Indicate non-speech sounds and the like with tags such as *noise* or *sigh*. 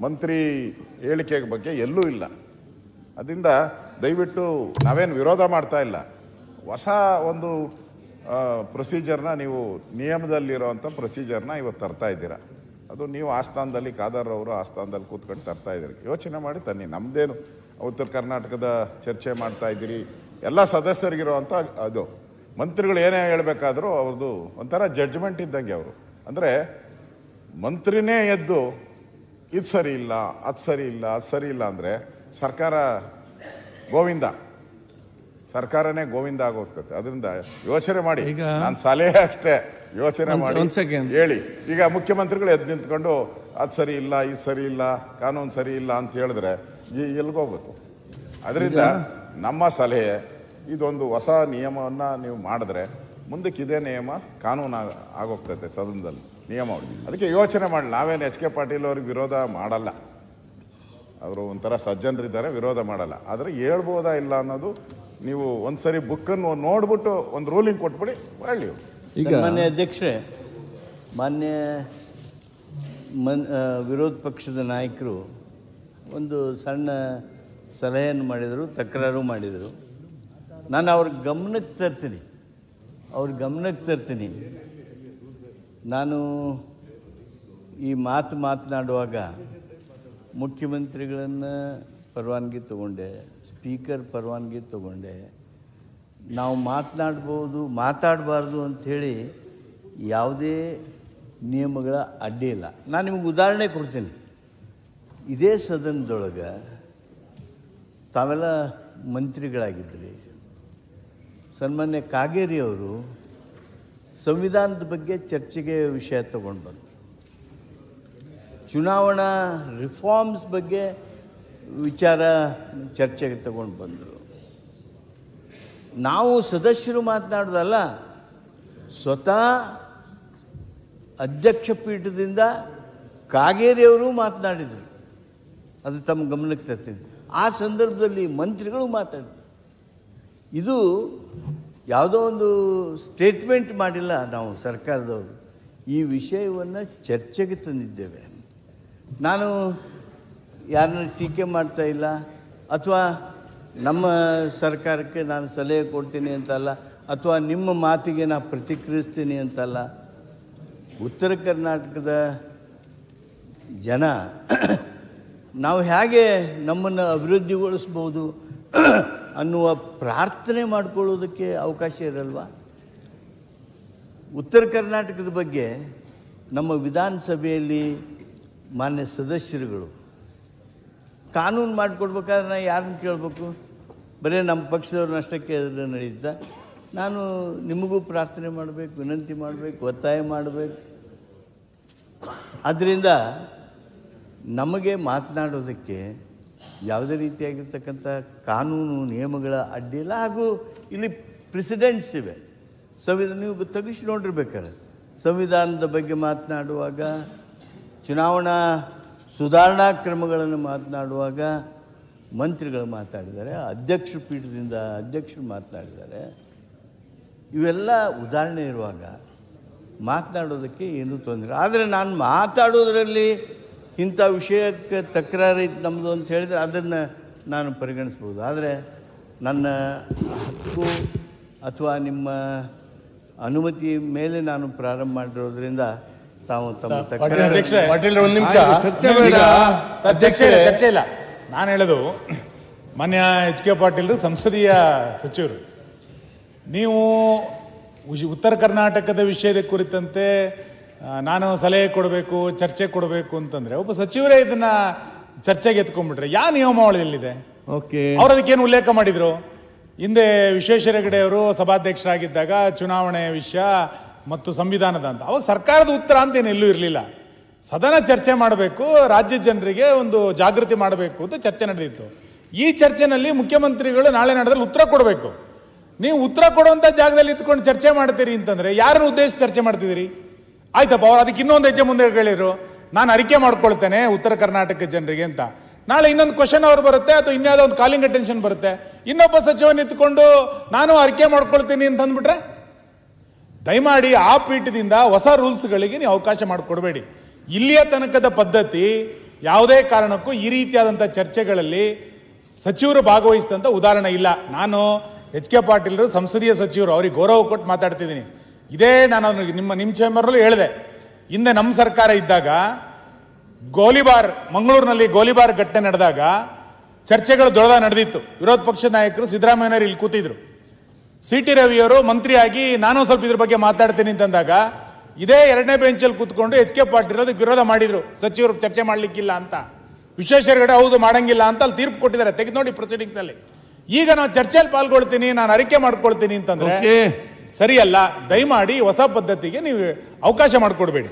ಮಂತ್ರಿ ಹೇಳಿಕೆ ಬಗ್ಗೆ ಎಲ್ಲೂ ಇಲ್ಲ. ಅದರಿಂದ ದಯವಿಟ್ಟು ನಾವೇನು ವಿರೋಧ ಮಾಡ್ತಾ ಇಲ್ಲ. ಹೊಸ ಒಂದು ಪ್ರೊಸೀಜರ್ನ ನೀವು ನಿಯಮದಲ್ಲಿರುವಂಥ ಪ್ರೊಸೀಜರ್ನ ಇವತ್ತು ತರ್ತಾ ಇದ್ದೀರಾ. ಅದು ನೀವು ಆಸ್ಥಾನದಲ್ಲಿ ಅವರು ಆಸ್ಥಾನದಲ್ಲಿ ಕೂತ್ಕೊಂಡು ತರ್ತಾ ಇದ್ದೀರಿ. ಯೋಚನೆ ಮಾಡಿ ತನ್ನಿ. ನಮ್ಮದೇನು ಉತ್ತರ ಕರ್ನಾಟಕದ ಚರ್ಚೆ ಮಾಡ್ತಾ ಇದ್ದೀರಿ. ಎಲ್ಲ ಸದಸ್ಯರಿಗಿರುವಂಥ ಅದು. ಮಂತ್ರಿಗಳು ಏನೇ ಹೇಳಬೇಕಾದರೂ ಅವ್ರದ್ದು ಒಂಥರ ಜಡ್ಜ್ಮೆಂಟ್ ಇದ್ದಂಗೆ ಅವರು. ಅಂದರೆ ಮಂತ್ರಿನೇ ಎದ್ದು ಇದು ಸರಿ ಇಲ್ಲ ಅದು ಸರಿ ಇಲ್ಲ ಅದು ಸರಿ ಇಲ್ಲ ಅಂದರೆ ಸರ್ಕಾರ ಗೋವಿಂದ. ಸರ್ಕಾರನೇ ಗೋವಿಂದ ಆಗೋಗ್ತದೆ. ಅದರಿಂದ ಯೋಚನೆ ಮಾಡಿ. ನಾನು ಸಲಹೆ ಅಷ್ಟೇ. ಯೋಚನೆ ಮಾಡಿ. ಹೇಳಿ. ಈಗ ಮುಖ್ಯಮಂತ್ರಿಗಳು ಎದ್ದು ನಿಂತ್ಕೊಂಡು ಅದು ಸರಿ ಇಲ್ಲ ಇದು ಸರಿ ಇಲ್ಲ ಕಾನೂನು ಸರಿ ಇಲ್ಲ ಅಂತ ಹೇಳಿದ್ರೆ ಈ- ಎಲ್ಗೋಗ್ಬೇಕು. ಅದರಿಂದ ನಮ್ಮ ಸಲಹೆ ಇದೊಂದು ಹೊಸ ನಿಯಮವನ್ನ ನೀವು ಮಾಡಿದ್ರೆ ಮುಂದಕ್ಕೆ ಇದೇ ನಿಯಮ ಕಾನೂನು ಆಗೋಗ್ತದೆ ಆಗೋಗ್ತೈತೆ ಸದನದಲ್ಲಿ. ನಿಯಮ ಅದಕ್ಕೆ ಯೋಚನೆ ಮಾಡಿ ನಾವೇನು ಎಚ್ ಕೆ ಪಾಟೀಲ್ ಅವ್ರಿಗೆ ವಿರೋಧ ಮಾಡಲ್ಲ. ಅವರು ಒಂಥರ ಸಜ್ಜನರಿದ್ದಾರೆ ವಿರೋಧ ಮಾಡಲ್ಲ. ಆದರೆ ಹೇಳ್ಬೋದಾ ಇಲ್ಲ ಅನ್ನೋದು ನೀವು ಒಂದ್ಸರಿ ಬುಕ್ಕನ್ನು ನೋಡ್ಬಿಟ್ಟು ಒಂದು ರೂಲಿಂಗ್ ಕೊಟ್ಬಿಡಿ ಹೇಳಿ ಈಗ ಮಾನ್ಯ ಅಧ್ಯಕ್ಷರೇ ಮಾನ್ಯ ಮನ್ ವಿರೋಧ ಪಕ್ಷದ ನಾಯಕರು ಒಂದು ಸಣ್ಣ ಸಲಹೆಯನ್ನು ಮಾಡಿದರು ತಕರಾರು ಮಾಡಿದರು. ನಾನು ಅವ್ರ ಗಮನಕ್ಕೆ ತರ್ತೀನಿ. ಅವ್ರ ಗಮನಕ್ಕೆ ತರ್ತೀನಿ. ನಾನು ಈ ಮಾತು ಮಾತನಾಡುವಾಗ ಮುಖ್ಯಮಂತ್ರಿಗಳನ್ನು ಪರವಾನಗಿ ತಗೊಂಡೆ, ಸ್ಪೀಕರ್ ಪರವಾನಗಿ ತಗೊಂಡೆ. ನಾವು ಮಾತನಾಡ್ಬೋದು, ಮಾತಾಡಬಾರ್ದು ಅಂಥೇಳಿ ಯಾವುದೇ ನಿಯಮಗಳ ಅಡ್ಡಿ ಇಲ್ಲ. ನಾನು ನಿಮಗೆ ಉದಾಹರಣೆ ಕೊಡ್ತೀನಿ. ಇದೇ ಸದನದೊಳಗೆ ತಾವೆಲ್ಲ ಮಂತ್ರಿಗಳಾಗಿದ್ರಿ. ಸನ್ಮಾನ್ಯ ಕಾಗೇರಿ ಅವರು ಸಂವಿಧಾನದ ಬಗ್ಗೆ ಚರ್ಚೆಗೆ ವಿಷಯ ತಗೊಂಡು ಬಂದರು. ಚುನಾವಣಾ ರಿಫಾರ್ಮ್ಸ್ ಬಗ್ಗೆ ವಿಚಾರ ಚರ್ಚೆಗೆ ತಗೊಂಡು ಬಂದರು. ನಾವು ಸದಸ್ಯರು ಮಾತನಾಡೋದಲ್ಲ, ಸ್ವತಃ ಅಧ್ಯಕ್ಷ ಪೀಠದಿಂದ ಕಾಗೇರಿಯವರು ಮಾತನಾಡಿದರು. ಅದು ತಮ್ಮ ಗಮನಕ್ಕೆ ತರ್ತೀನಿ. ಆ ಸಂದರ್ಭದಲ್ಲಿ ಮಂತ್ರಿಗಳು ಮಾತಾಡಿದರು ಇದು ಯಾವುದೋ ಒಂದು ಸ್ಟೇಟ್ಮೆಂಟ್ ಮಾಡಿಲ್ಲ ನಾವು ಸರ್ಕಾರದವರು. ಈ ವಿಷಯವನ್ನು ಚರ್ಚೆಗೆ ತಂದಿದ್ದೇವೆ. ನಾನು ಯಾರನ್ನ ಟೀಕೆ ಮಾಡ್ತಾ ಇಲ್ಲ. ಅಥವಾ ನಮ್ಮ ಸರ್ಕಾರಕ್ಕೆ ನಾನು ಸಲಹೆ ಕೊಡ್ತೀನಿ ಅಂತಲ್ಲ, ಅಥವಾ ನಿಮ್ಮ ಮಾತಿಗೆ ನಾನು ಪ್ರತಿಕ್ರಿಯಿಸ್ತೀನಿ ಅಂತಲ್ಲ, ಉತ್ತರ ಕರ್ನಾಟಕದ ಜನ *clears throat* ನಾವು ಹೇಗೆ ನಮ್ಮನ್ನು ಅಭಿವೃದ್ಧಿಗೊಳಿಸ್ಬೋದು *clears throat* ಅನ್ನುವ ಪ್ರಾರ್ಥನೆ ಮಾಡಿಕೊಳ್ಳೋದಕ್ಕೆ ಅವಕಾಶ ಇರಲ್ವಾ? ಉತ್ತರ ಕರ್ನಾಟಕದ ಬಗ್ಗೆ ನಮ್ಮ ವಿಧಾನಸಭೆಯಲ್ಲಿ ಮಾನ್ಯ ಸದಸ್ಯರುಗಳು, ಕಾನೂನು ಮಾಡಿಕೊಡ್ಬೇಕಾದ್ರೆ ನಾನು ಯಾರನ್ನು ಕೇಳಬೇಕು? ಬರೀ ನಮ್ಮ ಪಕ್ಷದವ್ರನ್ನ ಅಷ್ಟೇ ಕೇಳಿದ್ರೆ ನಡೆಯುತ್ತಾ ನಾನು ನಿಮಗೂ ಪ್ರಾರ್ಥನೆ ಮಾಡಬೇಕು, ವಿನಂತಿ ಮಾಡಬೇಕು, ಒತ್ತಾಯ ಮಾಡಬೇಕು. ಆದ್ದರಿಂದ ನಮಗೆ ಮಾತನಾಡೋದಕ್ಕೆ ಯಾವುದೇ ರೀತಿಯಾಗಿರ್ತಕ್ಕಂಥ ಕಾನೂನು ನಿಯಮಗಳ ಅಡ್ಡಿಯಿಲ್ಲ, ಹಾಗೂ ಇಲ್ಲಿ ಪ್ರೆಸಿಡೆಂಟ್ಸ್ ಇವೆ. ಸಂವಿಧಾನ, ನೀವು ತೆಗಿಸಿ ನೋಡಿರ್ಬೇಕಾರೆ ಸಂವಿಧಾನದ ಬಗ್ಗೆ ಮಾತನಾಡುವಾಗ, ಚುನಾವಣಾ ಸುಧಾರಣಾ ಕ್ರಮಗಳನ್ನು ಮಾತನಾಡುವಾಗ ಮಂತ್ರಿಗಳು ಮಾತಾಡಿದ್ದಾರೆ, ಅಧ್ಯಕ್ಷ ಪೀಠದಿಂದ ಅಧ್ಯಕ್ಷರು ಮಾತನಾಡಿದ್ದಾರೆ. ಇವೆಲ್ಲ ಉದಾಹರಣೆ ಇರುವಾಗ ಮಾತನಾಡೋದಕ್ಕೆ ಏನೂ ತೊಂದರೆ ಆದರೆ ನಾನು ಮಾತಾಡೋದ್ರಲ್ಲಿ ಇಂಥ ವಿಷಯಕ್ಕೆ ತಕರಾರು ಐತೆ ನಮ್ಮದು ಅಂತ ಹೇಳಿದರೆ ಅದನ್ನು ನಾನು ಪರಿಗಣಿಸ್ಬೋದು. ಆದರೆ ನನ್ನ ಹಕ್ಕು ಅಥವಾ ನಿಮ್ಮ ಅನುಮತಿ ಮೇಲೆ ನಾನು ಪ್ರಾರಂಭ ಮಾಡಿರೋದ್ರಿಂದ ತಾವು ತಮ್ಮ ತಕರಾರು ಅಧ್ಯಕ್ಷರೇ, ಒಂದು ನಿಮಿಷ. ಚರ್ಚೆ ಬೇಡ. ಈಗ ಚರ್ಚೆ ಇಲ್ಲ ನಾನು ಹೇಳೋದು ಮಾನ್ಯ ಎಚ್ ಕೆ ಪಾಟೀಲ್ ಸಂಸದೀಯ ಸಚಿವರು. ನೀವು ಉತ್ತರ ಕರ್ನಾಟಕದ ವಿಷಯದ ಕುರಿತಂತೆ ನಾನು ಸಲಹೆ ಕೊಡಬೇಕು ಚರ್ಚೆ ಕೊಡಬೇಕು ಅಂತಂದ್ರೆ ಒಬ್ಬ ಸಚಿವರೇ ಇದನ್ನ ಚರ್ಚೆಗೆ ಎತ್ಕೊಂಡ್ಬಿಟ್ರೆ ಯಾವ ನಿಯಮಾವಳಿಯಲ್ಲಿದೆ? ಓಕೆ. ಅವ್ರು ಅದಕ್ಕೇನು ಉಲ್ಲೇಖ ಮಾಡಿದ್ರು? ಹಿಂದೆ ವಿಶ್ವೇಶ್ವರ ಹೆಗಡೆ ಅವರು ಸಭಾಧ್ಯಕ್ಷರಾಗಿದ್ದಾಗ ಚುನಾವಣೆ ವಿಷಯ ಮತ್ತು ಸಂವಿಧಾನದ ಅಂತ. ಅವಾಗ ಸರ್ಕಾರದ ಉತ್ತರ ಅಂತ ಏನು ಎಲ್ಲೂ ಇರಲಿಲ್ಲ. ಸದನ ಚರ್ಚೆ ಮಾಡಬೇಕು ರಾಜ್ಯ ಜನರಿಗೆ ಒಂದು ಜಾಗೃತಿ ಮಾಡಬೇಕು ಅಂತ ಚರ್ಚೆ ನಡೆದಿತ್ತು. ಈ ಚರ್ಚೆನಲ್ಲಿ ಮುಖ್ಯಮಂತ್ರಿಗಳು ನಾಳೆ ನಡೆದಲ್ಲಿ ಉತ್ತರ ಕೊಡಬೇಕು. ನೀವು ಉತ್ತರ ಕೊಡುವಂತ ಜಾಗದಲ್ಲಿ ಇತ್ಕೊಂಡು ಚರ್ಚೆ ಮಾಡ್ತೀರಿ ಅಂತಂದ್ರೆ ಯಾರನ್ನು ಉದ್ದೇಶಿಸಿ ಚರ್ಚೆ ಮಾಡ್ತಿದ್ದೀರಿ? ಆಯ್ತಪ್ಪ, ಅವ್ರು ಅದಕ್ಕೆ ಇನ್ನೊಂದು ಹೆಜ್ಜೆ ಮುಂದೆ ಹೇಳಿದ್ರು. ನಾನು ಅರಿಕೆ ಮಾಡ್ಕೊಳ್ತೇನೆ ಉತ್ತರ ಕರ್ನಾಟಕ ಜನರಿಗೆ ಅಂತ. ನಾಳೆ ಇನ್ನೊಂದು ಕ್ವಶನ್ ಅವ್ರು ಬರುತ್ತೆ, ಅಥವಾ ಇನ್ಯಾವುದೋ ಒಂದು ಕಾಲಿಂಗ್ ಅಟೆನ್ಷನ್ ಬರುತ್ತೆ. ಇನ್ನೊಬ್ಬ ಸಚಿವನ ನಿಂತ್ಕೊಂಡು ನಾನು ಅರಿಕೆ ಮಾಡ್ಕೊಳ್ತೀನಿ ಅಂತ ಅಂದ್ಬಿಟ್ರೆ ದಯಮಾಡಿ ಆ ಪೀಠದಿಂದ ಹೊಸ ರೂಲ್ಸ್ಗಳಿಗೆ ನೀವು ಅವಕಾಶ ಮಾಡಿಕೊಡ್ಬೇಡಿ. ಇಲ್ಲಿಯ ತನಕದ ಪದ್ಧತಿ ಯಾವುದೇ ಕಾರಣಕ್ಕೂ ಈ ರೀತಿಯಾದಂಥ ಚರ್ಚೆಗಳಲ್ಲಿ ಸಚಿವರು ಭಾಗವಹಿಸಿದಂಥ ಉದಾಹರಣೆ ಇಲ್ಲ. ನಾನು ಎಚ್ ಕೆ ಪಾಟೀಲರು, ಸಂಸದೀಯ ಸಚಿವರು, ಅವ್ರಿಗೆ ಗೌರವ ಕೊಟ್ಟು ಮಾತಾಡ್ತಿದ್ದೀನಿ. ಇದೇ ನಾನು ನಿಮ್ಮ ನಿಮ್ಮ ಚೇಂಬರ್ಲ್ಲೂ ಹೇಳಿದೆ. ಹಿಂದೆ ನಮ್ಮ ಸರ್ಕಾರ ಇದ್ದಾಗ, ಗೋಲಿಬಾರ್, ಮಂಗಳೂರಿನಲ್ಲಿ ಗೋಲಿಬಾರ್ ಘಟನೆ ನಡೆದಾಗ ಚರ್ಚೆಗಳು ದೊಡ್ಡದ ನಡೆದಿತ್ತು. ವಿರೋಧ ಪಕ್ಷದ ನಾಯಕರು ಸಿದ್ದರಾಮಯ್ಯನವರು ಇಲ್ಲಿ ಕೂತಿದ್ರು. ಸಿ ಟಿ ರವಿಯವರು ಮಂತ್ರಿಯಾಗಿ ನಾನು ಸ್ವಲ್ಪ ಇದ್ರ ಬಗ್ಗೆ ಮಾತಾಡ್ತೀನಿ ಅಂತಂದಾಗ, ಇದೇ ಎರಡನೇ ಬೆಂಚಲ್ಲಿ ಕೂತ್ಕೊಂಡು ಎಚ್ ಕೆ ಪಾಟೀಲ್ ಅದಕ್ಕೆ ವಿರೋಧ ಮಾಡಿದ್ರು. ಸಚಿವರು ಚರ್ಚೆ ಮಾಡಲಿಕ್ಕಿಲ್ಲ ಅಂತ. ವಿಶ್ವೇಶ್ವರಗಡೆ ಹೌದು ಮಾಡಂಗಿಲ್ಲ ಅಂತ ಅಲ್ಲಿ ತೀರ್ಪು ಕೊಟ್ಟಿದ್ದಾರೆ. ತೆಗೆದು ನೋಡಿ ಪ್ರೊಸೀಡಿಂಗ್ಸ್ ಅಲ್ಲಿ. ಈಗ ನಾವು ಚರ್ಚೆಯಲ್ಲಿ ಪಾಲ್ಗೊಳ್ತೀನಿ, ನಾನು ಅರಿಕೆ ಮಾಡ್ಕೊಳ್ತೀನಿ ಅಂತಂದ್ರೆ ಸರಿಯಲ್ಲ ದಯಮಾಡಿ ಹೊಸ ಪದ್ಧತಿಗೆ ನೀವು ಅವಕಾಶ ಮಾಡಿಕೊಡ್ಬೇಡಿ.